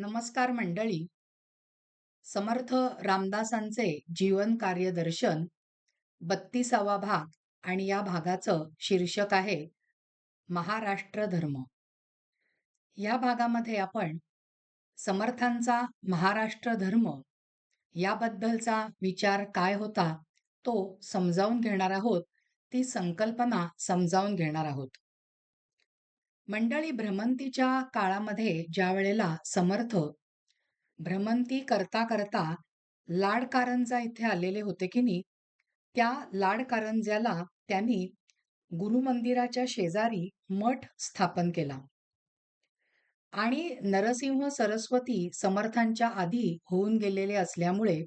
नमस्कार मंडळी. समर्थ रामदासांचे जीवन कार्यदर्शन बत्तीसावा भाग आणि या भागाचं शीर्षक आहे महाराष्ट्र धर्म. या भागामध्ये आपण समर्थांचा महाराष्ट्र धर्म याबद्दलचा विचार काय होता तो समजावून घेणार आहोत ती संकल्पना समजावून घेणार आहोत. मंडळी भ्रमंतीच्या काळामध्ये ज्या वेळेला समर्थ भ्रमंती करता करता लाडकारंजा इथे आलेले होते की नाही त्या लाडकारंज्याला त्यांनी गुरुमंदिराच्या शेजारी मठ स्थापन केला. आणि नरसिंह सरस्वती समर्थांच्या आधी होऊन गेलेले असल्यामुळे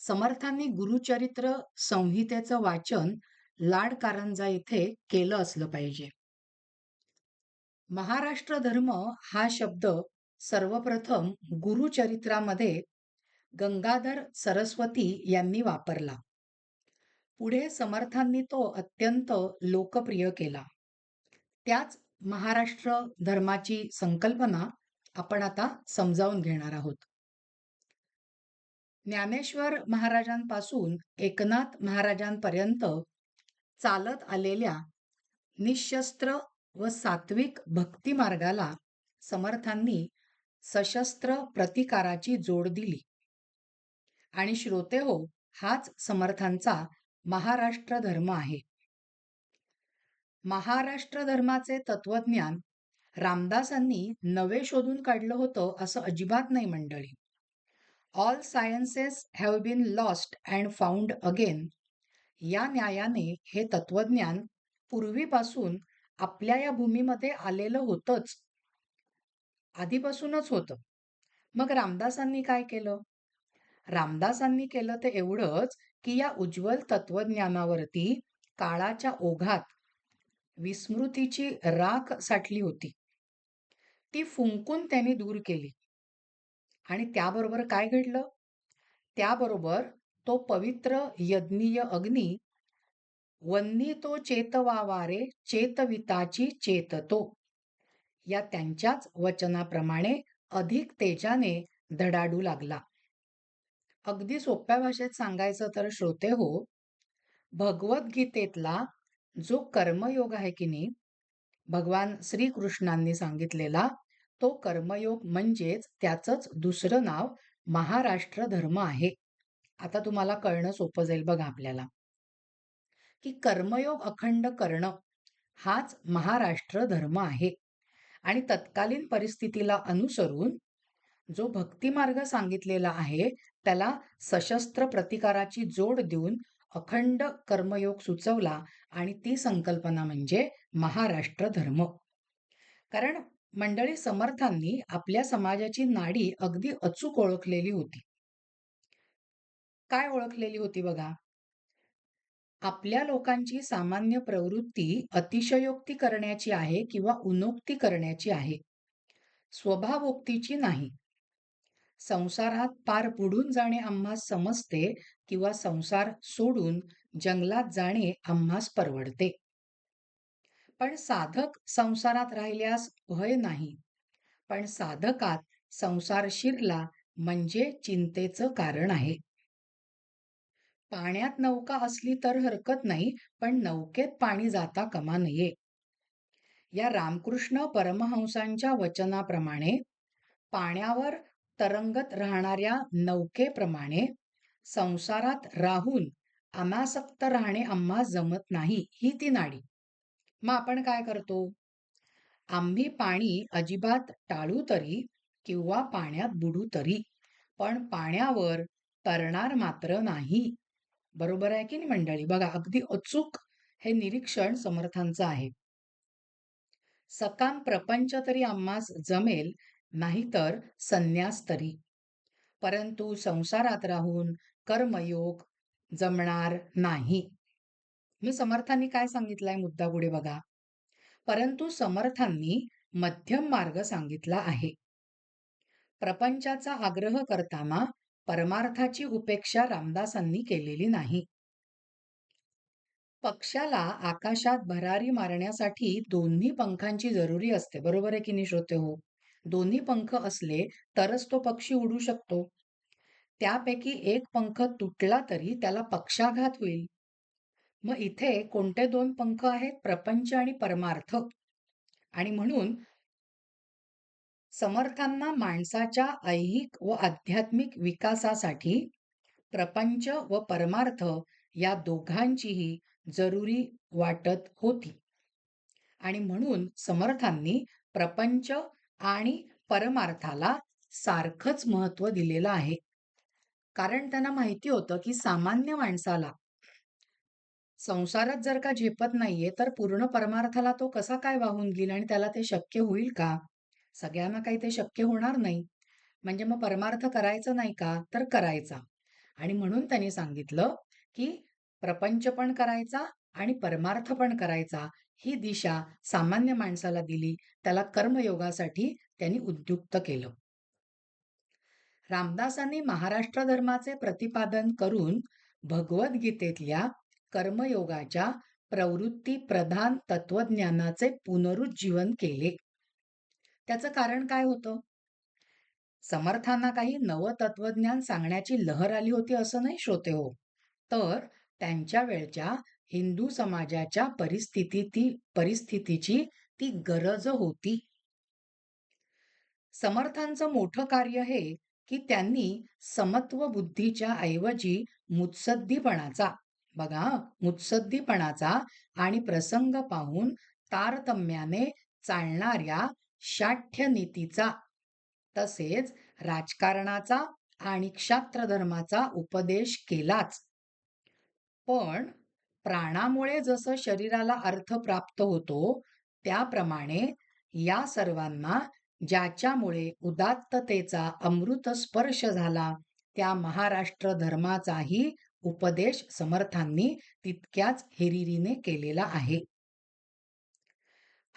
समर्थांनी गुरुचरित्र संहितेचं वाचन लाडकारंजा इथे केलं असलं पाहिजे. महाराष्ट्र धर्म हा शब्द सर्वप्रथम गुरुचरित्रामध्ये गंगाधर सरस्वती यांनी वापरला. पुढे समर्थांनी तो अत्यंत लोकप्रिय केला. त्याच महाराष्ट्र धर्माची संकल्पना आपण आता समजावून घेणार आहोत. ज्ञानेश्वर महाराजांपासून एकनाथ महाराजांपर्यंत चालत आलेल्या निशस्त्र व सात्विक भक्ती मार्गाला समर्थांनी सशस्त्र प्रतिकाराची जोड दिली. आणि श्रोते हो हाच समर्थांचा महाराष्ट्र धर्म आहे. महाराष्ट्र धर्माचे तत्वज्ञान रामदासांनी नवे शोधून काढलं होतं असं अजिबात नाही मंडळी. All sciences have been lost and found again या न्यायाने हे तत्वज्ञान पूर्वीपासून आपल्या या भूमीमध्ये आलेलं होतंच. आधीपासूनच होतं. मग रामदासांनी काय केलं? रामदासांनी केलं ते एवढंच की या उज्ज्वल तत्वज्ञानावरती काळाच्या ओघात विस्मृतीची राख साठली होती. ती फुंकून त्यांनी दूर केली. आणि त्याबरोबर काय घडलं? त्याबरोबर तो पवित्र यज्ञीय अग्नी वन्नी तो चेतवावारे चेतविताची चेततो. या त्यांच्याच वचनाप्रमाणे अधिक तेजाने धडाडू लागला. अगदी सोप्या भाषेत सांगायचं तर श्रोते हो भगवद्गीतेतला जो कर्मयोग आहे की नाही भगवान श्रीकृष्णांनी सांगितलेला तो कर्मयोग म्हणजेच त्याचंच दुसरं नाव महाराष्ट्र धर्म आहे. आता तुम्हाला कळणं सोपं जाईल बघा आपल्याला. की कर्मयोग अखंड करणं हाच महाराष्ट्र धर्म आहे. आणि तत्कालीन परिस्थितीला अनुसरून जो भक्तिमार्ग सांगितलेला आहे त्याला सशस्त्र प्रतिकाराची जोड देऊन अखंड कर्मयोग सुचवला आणि ती संकल्पना म्हणजे महाराष्ट्र धर्म. कारण मंडळी समर्थांनी आपल्या समाजाची नाडी अगदी अचूक ओळखलेली होती. काय ओळखलेली होती बघा? आपल्या लोकांची सामान्य प्रवृत्ती अतिशयोक्ती करण्याची आहे किंवा उनोक्ती करण्याची आहे. स्वभावोक्तीची नाही. संसारात पार बुडून जाणे आम्हा समजते किंवा संसार सोडून जंगलात जाणे आम्हास परवडते. पण साधक संसारात राहिल्यास भय नाही. पण साधकात संसार शिरला म्हणजे चिंतेचं कारण आहे. पाण्यात नौका असली तर हरकत नाही पण नौकेत पाणी जाता कमा नये. या रामकृष्ण परमहंसांच्या वचनाप्रमाणे पाण्यावर तरंगत राहणाऱ्या नौकेप्रमाणे संसारात राहून अनासक्त राहणे आम्हा जमत नाही ही ती नाडी. मग आपण काय करतो? आम्ही पाणी अजिबात टाळू तरी किंवा पाण्यात बुडू तरी पण पाण्यावर तरणार मात्र नाही बरोबर आहे की नाही मंडळी? बघा अगदी अचूक हे निरीक्षण समर्थांचं आहे. सकाम प्रपंच तरी आम्हास जमेल नाहीतर संन्यास तरी. परंतु संसारात राहून कर्मयोग जमणार नाही. मी समर्थांनी काय सांगितलंय मुद्दा पुढे बघा. परंतु समर्थांनी मध्यम मार्ग सांगितला आहे. प्रपंचाचा आग्रह करताना परमार्थाची उपेक्षा रामदासांनी केलेली नाही. पक्षाला आकाशात भरारी मारण्यासाठी दोन्ही पंखांची जरुरी असते बरोबर आहे की नाही श्रोते हो? दोन्ही पंख असले तरच तो पक्षी उडू शकतो. त्यापैकी एक पंख तुटला तरी त्याला पक्षाघात होईल. मग इथे कोणते दोन पंख आहेत? प्रपंच आणि परमार्थ. आणि म्हणून समर्थांना माणसाच्या ऐहिक व आध्यात्मिक विकासासाठी प्रपंच व परमार्थ या दोघांचीही जरुरी वाटत होती. आणि म्हणून समर्थांनी प्रपंच आणि परमार्थाला सारखंच महत्त्व दिलेलं आहे. कारण त्यांना माहिती होतं की सामान्य माणसाला संसारात जर का झेपत नाहीये तर पूर्ण परमार्थाला तो कसा काय वाहून घेईल आणि त्याला ते शक्य होईल का? सगळ्यांना काही ते शक्य होणार नाही. म्हणजे मग परमार्थ करायचं नाही का? तर करायचा. आणि म्हणून त्यांनी सांगितलं की प्रपंच पण करायचा आणि परमार्थ पण करायचा. ही दिशा सामान्य माणसाला दिली. त्याला कर्मयोगासाठी त्यांनी उद्युक्त केलं. रामदासांनी महाराष्ट्र धर्माचे प्रतिपादन करून भगवद्गीतेतल्या कर्मयोगाच्या प्रवृत्ती प्रधान तत्वज्ञानाचे पुनरुज्जीवन केले. त्याचं कारण काय होतं? समर्थांना काही नवतत्वज्ञान सांगण्याची लहर आली होती असं नाही श्रोते हो. तर त्यांच्या वेळच्या हिंदू समाजाच्या परिस्थिती परिस्थितीची ती गरज होती. समर्थांचं मोठं कार्य हे की त्यांनी समत्व बुद्धीच्या ऐवजी मुत्सद्दीपणाचा बघा मुत्सद्दीपणाचा आणि प्रसंग पाहून तारतम्याने चालणाऱ्या शाठ्य नीतीचा तसेच राजकारणाचा आणि क्षात्र धर्माचा उपदेश केलाच. पण प्राणामुळे जसं शरीराला अर्थ प्राप्त होतो त्याप्रमाणे या सर्वांना ज्याच्यामुळे उदात्ततेचा अमृत स्पर्श झाला त्या महाराष्ट्र धर्माचाही उपदेश समर्थांनी तितक्याच हिरिरीने केलेला आहे.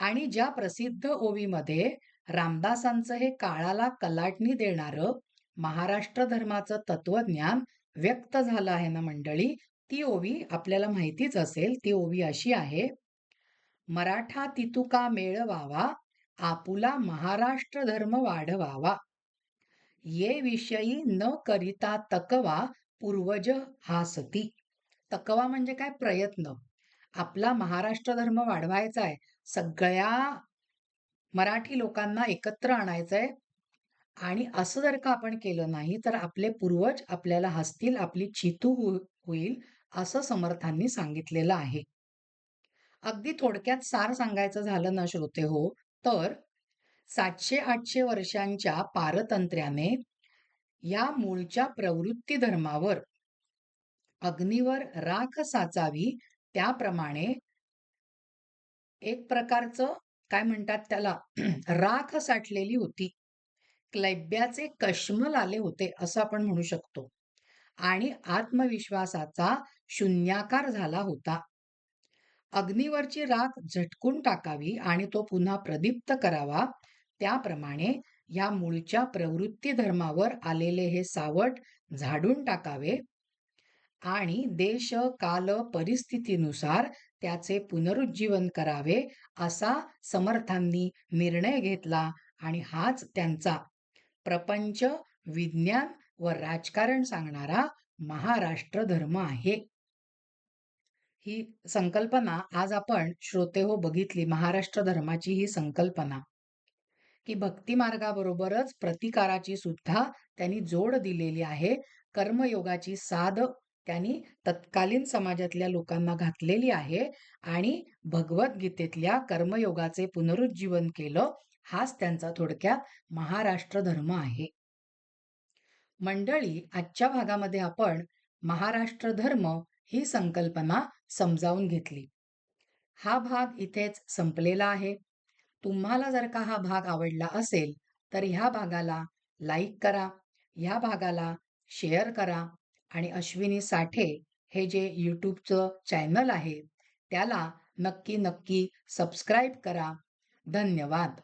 आणि ज्या प्रसिद्ध ओवीमध्ये रामदासांचं हे काळाला कलाटणी देणारं महाराष्ट्र धर्माचं तत्वज्ञान व्यक्त झालं आहे ना मंडळी ती ओवी आपल्याला माहितीच असेल ती ओवी अशी आहे मराठा तितुका मेळवावा आपुला महाराष्ट्र धर्म वाढवावा ये विषयी न करिता तकवा पूर्वज हासती तकवा म्हणजे काय? प्रयत्न. आपला महाराष्ट्र धर्म वाढवायचा आहे. सगळ्या मराठी लोकांना एकत्र आणायचंय. आणि असं जर का आपण केलं नाही तर आपले पूर्वज आपल्याला हसतील आपली चितू हो, होईल असं समर्थांनी सांगितलेलं आहे. अगदी थोडक्यात सार सांगायचं झालं ना श्रोते हो तर सातशे आठशे वर्षांच्या पारतंत्र्याने या मूळच्या प्रवृत्ती धर्मावर अग्नीवर राख साचावी त्याप्रमाणे एक प्रकारचं काय म्हणतात त्याला राख साठलेली होती. क्लैब्याचे कश्मल आले होते असं आपण म्हणू शकतो. आणि आत्मविश्वासाचा शून्याकार झाला होता. अग्नीवरची राख झटकून टाकावी आणि तो पुन्हा प्रदीप्त करावा त्याप्रमाणे या मूळच्या प्रवृत्ती धर्मावर आलेले हे सावट झाडून टाकावे. आणि देश काल परिस्थितीनुसार त्याचे पुनरुज्जीवन करावे असा समर्थांनी निर्णय घेतला आणि हाच त्यांचा प्रपंच विज्ञान व राजकारण सांगणारा महाराष्ट्र धर्म आहे. ही संकल्पना आज आपण श्रोते हो बघितली. महाराष्ट्र धर्माची ही संकल्पना. की भक्ती मार्गाबरोबरच प्रतिकाराची सुद्धा त्यांनी जोड दिलेली आहे. कर्मयोगाची साध त्यांनी तत्कालीन समाजातल्या लोकांना घातलेली आहे आणि भगवद्गीतेतल्या कर्मयोगाचे पुनरुज्जीवन केलं हाच त्यांचा थोडक्यात महाराष्ट्र धर्म आहे. मंडळी आजच्या भागामध्ये आपण महाराष्ट्र धर्म ही संकल्पना समजावून घेतली. हा भाग इथेच संपलेला आहे. तुम्हाला जर का हा भाग आवडला असेल तर ह्या भागाला लाईक करा ह्या भागाला शेअर करा आणि अश्विनी साठे हे जे यूट्यूबचं चॅनल आहे त्याला नक्की नक्की सबस्क्राईब करा. धन्यवाद.